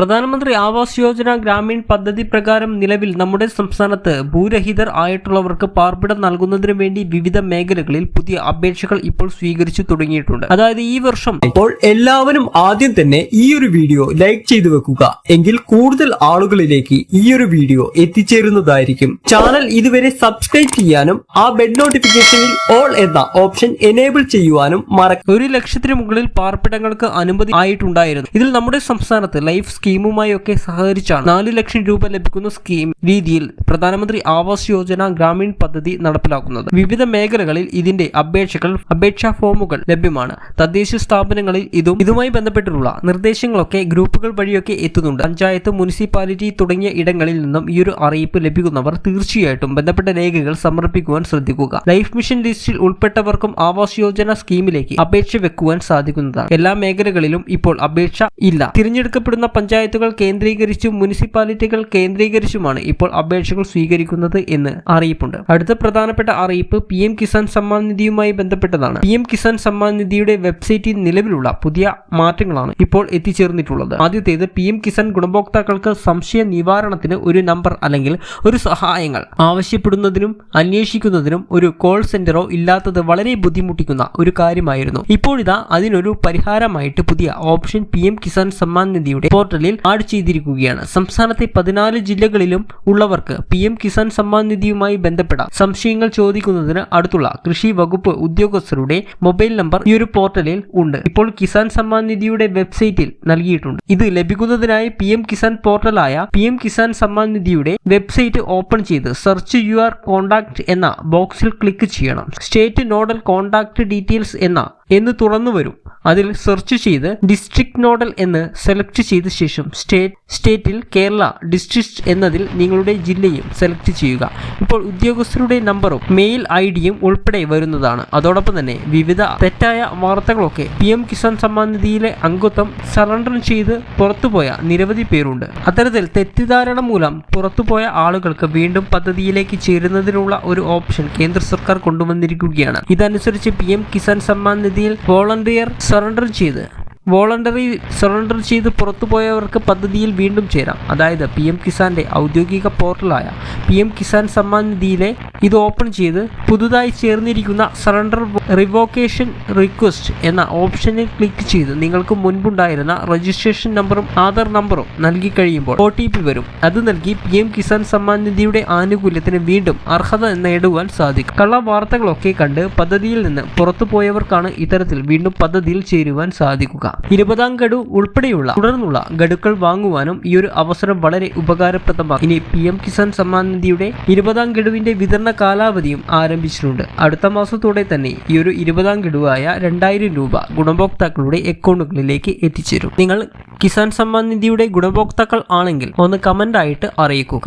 പ്രധാനമന്ത്രി ആവാസ് യോജന ഗ്രാമീൺ പദ്ധതി പ്രകാരം നിലവിൽ നമ്മുടെ സംസ്ഥാനത്ത് ഭൂരഹിതർ ആയിട്ടുള്ളവർക്ക് പാർപ്പിടം നൽകുന്നതിനു വേണ്ടി വിവിധ മേഖലകളിൽ പുതിയ അപേക്ഷകൾ ഇപ്പോൾ സ്വീകരിച്ചു തുടങ്ങിയിട്ടുണ്ട്. അതായത് ഈ വർഷം അപ്പോൾ എല്ലാവരും ആദ്യം തന്നെ ഈ ഒരു വീഡിയോ ലൈക്ക് ചെയ്തു വെക്കുക. എങ്കിൽ കൂടുതൽ ആളുകളിലേക്ക് ഈ ഒരു വീഡിയോ എത്തിച്ചേരുന്നതായിരിക്കും. ചാനൽ ഇതുവരെ സബ്സ്ക്രൈബ് ചെയ്യാനും ആ ബെഡ് നോട്ടിഫിക്കേഷനിൽ ഓൾ എന്ന ഓപ്ഷൻ എനേബിൾ ചെയ്യുവാനും മറക്കും ഒരു ലക്ഷത്തിന് മുകളിൽ പാർപ്പിടങ്ങൾക്ക് അനുമതി ആയിട്ടുണ്ടായിരുന്നു. ഇതിൽ നമ്മുടെ സംസ്ഥാനത്ത് ലൈഫ് ഒക്കെ സഹകരിച്ചാണ് നാല് ലക്ഷം രൂപ ലഭിക്കുന്ന സ്കീം രീതിയിൽ പ്രധാനമന്ത്രി ആവാസ് യോജന ഗ്രാമീൺ പദ്ധതി നടപ്പിലാക്കുന്നത്. വിവിധ മേഖലകളിൽ ഇതിന്റെ അപേക്ഷകൾ അപേക്ഷാ ഫോമുകൾ ലഭ്യമാണ്. തദ്ദേശ സ്ഥാപനങ്ങളിൽ ഇതും ഇതുമായി ബന്ധപ്പെട്ടിട്ടുള്ള നിർദ്ദേശങ്ങളൊക്കെ ഗ്രൂപ്പുകൾ വഴിയൊക്കെ എത്തുന്നുണ്ട്. പഞ്ചായത്ത് മുനിസിപ്പാലിറ്റി തുടങ്ങിയ ഇടങ്ങളിൽ നിന്നും ഈ ഒരു അറിയിപ്പ് ലഭിക്കുന്നവർ തീർച്ചയായിട്ടും ബന്ധപ്പെട്ട രേഖകൾ സമർപ്പിക്കുവാൻ ശ്രദ്ധിക്കുക. ലൈഫ് മിഷൻ ലിസ്റ്റിൽ ഉൾപ്പെട്ടവർക്കും ആവാസ് യോജന സ്കീമിലേക്ക് അപേക്ഷ വെക്കുവാൻ സാധിക്കുന്നതാണ്. എല്ലാ മേഖലകളിലും ഇപ്പോൾ അപേക്ഷ ഇല്ല. തിരഞ്ഞെടുക്കപ്പെടുന്ന പഞ്ചായത്തുകൾ കേന്ദ്രീകരിച്ചും മുനിസിപ്പാലിറ്റികൾ കേന്ദ്രീകരിച്ചുമാണ് ഇപ്പോൾ അപേക്ഷകൾ സ്വീകരിക്കുന്നത് എന്ന് അറിയിപ്പുണ്ട്. അടുത്ത പ്രധാനപ്പെട്ട അറിയിപ്പ് പി എം കിസാൻ സമ്മാൻ നിധിയുമായി ബന്ധപ്പെട്ടതാണ്. പി എം കിസാൻ സമ്മാൻ നിധിയുടെ വെബ്സൈറ്റിൽ നിലവിലുള്ള പുതിയ മാറ്റങ്ങളാണ് ഇപ്പോൾ എത്തിച്ചേർന്നിട്ടുള്ളത്. ആദ്യത്തേത് പി എം കിസാൻ ഗുണഭോക്താക്കൾക്ക് സംശയ നിവാരണത്തിന് ഒരു നമ്പർ അല്ലെങ്കിൽ ഒരു സഹായങ്ങൾ ആവശ്യപ്പെടുന്നതിനും അന്വേഷിക്കുന്നതിനും ഒരു കോൾ സെന്ററോ ഇല്ലാത്തത് വളരെ ബുദ്ധിമുട്ടിക്കുന്ന ഒരു കാര്യമായിരുന്നു. ഇപ്പോഴിതാ അതിനൊരു പരിഹാരമായിട്ട് പുതിയ option P M Kisan Samman നിധിയുടെ പോർട്ടലിൽ ആഡ് ചെയ്തിരിക്കുകയാണ്. സംസ്ഥാനത്തെ പതിനാല് ജില്ലകളിലും ഉള്ളവർക്ക് പി എം കിസാൻ സമ്മാൻ നിധിയുമായി ബന്ധപ്പെടാം. സംശയങ്ങൾ ചോദിക്കുന്നതിന് അടുത്തുള്ള കൃഷി വകുപ്പ് ഉദ്യോഗസ്ഥരുടെ മൊബൈൽ നമ്പർ ഈ ഒരു പോർട്ടലിൽ ഉണ്ട്. ഇപ്പോൾ കിസാൻ സമ്മാൻ നിധിയുടെ വെബ്സൈറ്റിൽ നൽകിയിട്ടുണ്ട്. ഇത് ലഭിക്കുന്നതിനായി പി എം കിസാൻ പോർട്ടലായ പി എം കിസാൻ സമ്മാൻ നിധിയുടെ വെബ്സൈറ്റ് ഓപ്പൺ ചെയ്ത് സെർച്ച് യു ആർ കോൺടാക്ട് എന്ന ബോക്സിൽ ക്ലിക്ക് ചെയ്യണം. സ്റ്റേറ്റ് നോഡൽ കോൺടാക്ട് ഡീറ്റെയിൽസ് എന്ന എന്ന് തുറന്നു വരും. അതിൽ സെർച്ച് ചെയ്ത് ഡിസ്ട്രിക്ട് നോഡൽ എന്ന് സെലക്ട് ചെയ്ത ശേഷം സ്റ്റേറ്റ് സ്റ്റേറ്റിൽ കേരള ഡിസ്ട്രിക്ട് എന്നതിൽ നിങ്ങളുടെ ജില്ലയും സെലക്ട് ചെയ്യുക. ഇപ്പോൾ ഉദ്യോഗസ്ഥരുടെ നമ്പറും മെയിൽ ഐ ഡിയും ഉൾപ്പെടെ വരുന്നതാണ്. അതോടൊപ്പം തന്നെ വിവിധ തെറ്റായ വാർത്തകളൊക്കെ പി എം കിസാൻ സമ്മാൻ നിധിയിലെ അംഗത്വം സറണ്ടർ ചെയ്ത് പുറത്തുപോയ നിരവധി പേരുണ്ട്. അത്തരത്തിൽ തെറ്റിദ്ധാരണ മൂലം പുറത്തുപോയ ആളുകൾക്ക് വീണ്ടും പദ്ധതിയിലേക്ക് ചേരുന്നതിനുള്ള ഒരു ഓപ്ഷൻ കേന്ദ്ര സർക്കാർ കൊണ്ടുവന്നിരിക്കുകയാണ്. ഇതനുസരിച്ച് പി എം കിസാൻ സമ്മാൻ നിധിയിൽ വോളണ്ടിയർ സറണ്ടർ ചെയ്ത്. വോളണ്ടറി സറണ്ടർ ചെയ്ത് പുറത്തുപോയവർക്ക് പദ്ധതിയിൽ വീണ്ടും ചേരാം. അതായത് പി എം കിസാന്റെ ഔദ്യോഗിക പോർട്ടലായ പി എം കിസാൻ സമ്മാൻ നിധിയിലെ ഇത് ഓപ്പൺ ചെയ്ത് പുതുതായി ചേർന്നിരിക്കുന്ന സറണ്ടർ റിവോക്കേഷൻ റിക്വസ്റ്റ് എന്ന ഓപ്ഷനിൽ ക്ലിക്ക് ചെയ്ത് നിങ്ങൾക്ക് മുൻപുണ്ടായിരുന്ന രജിസ്ട്രേഷൻ നമ്പറും ആധാർ നമ്പറും നൽകി കഴിയുമ്പോൾ ഒ ടി പി വരും. അത് നൽകി പി എം കിസാൻ സമ്മാൻ നിധിയുടെ ആനുകൂല്യത്തിന് വീണ്ടും അർഹത നേടുവാൻ സാധിക്കും. കള്ള വാർത്തകളൊക്കെ കണ്ട് പദ്ധതിയിൽ നിന്ന് പുറത്തുപോയവർക്കാണ് ഇത്തരത്തിൽ വീണ്ടും പദ്ധതിയിൽ ചേരുവാൻ സാധിക്കുക. ഇരുപതാം ഗഡു ഉൾപ്പെടെയുള്ള തുടർന്നുള്ള ഗഡുക്കൾ വാങ്ങുവാനും ഈ ഒരു അവസരം വളരെ ഉപകാരപ്രദമാണ് ഇനി പി എം കിസാൻ സമ്മാൻ നിധിയുടെ ഇരുപതാം ഗഡുവിന്റെ വിതരണ കാലാവധിയും ആരംഭിച്ചിട്ടുണ്ട്. അടുത്ത മാസത്തോടെ തന്നെ ഈ ഒരു ഇരുപതാം ഗഡുവായ രണ്ടായിരം രൂപ ഗുണഭോക്താക്കളുടെ അക്കൗണ്ടുകളിലേക്ക് എത്തിച്ചേരും. നിങ്ങൾ കിസാൻ സമ്മാൻ നിധിയുടെ ഗുണഭോക്താക്കൾ ആണെങ്കിൽ ഒന്ന് കമന്റ് ആയിട്ട് അറിയിക്കുക.